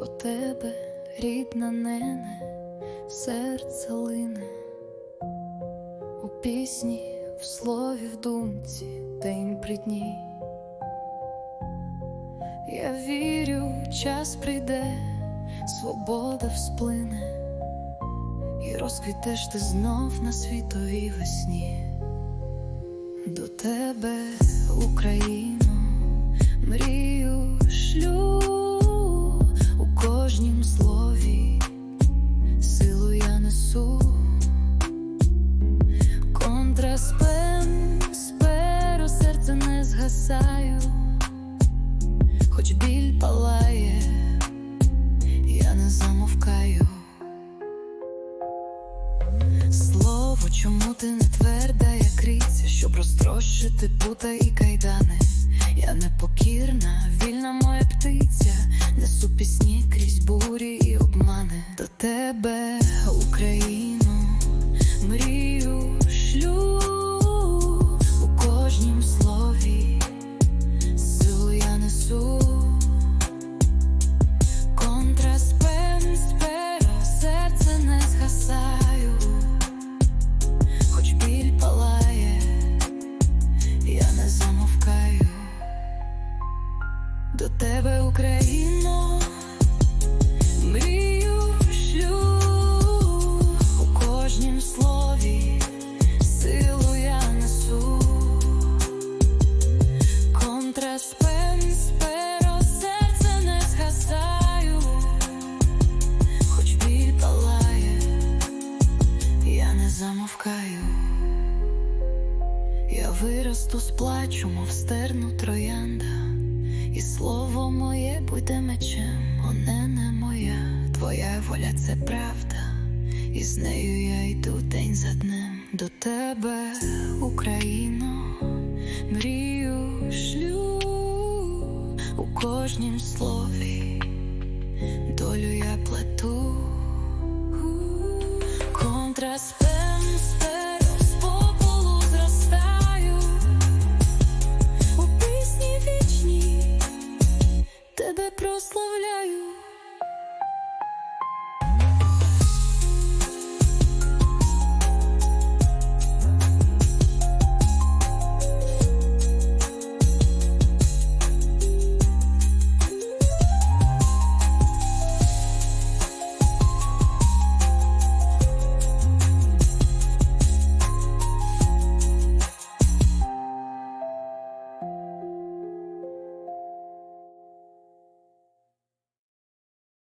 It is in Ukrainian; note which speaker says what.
Speaker 1: до тебе, рідна нене, серце лине у пісні, в слові, в думці, день при дні. Я вірю, час прийде, свобода всплине, і розквітеш ти знов на світовій весні. До тебе, Україно, Слово, чому ти не тверда, як ріця, щоб розтрощити пута і кайдани. Я непокірна, вільна моя птиця, несу пісні крізь бурі і обмани. До тебе, Україно, я не замовкаю до тебе, Україно, мрію шлю у кожнім слові, я виросту з плачу, мов стерну троянда, і слово моє буде мечем, оне не моя, твоя воля це правда, і з нею я йду день за днем. До тебе, Україно, мрію шлю у кожнім слові, тебе прославляю.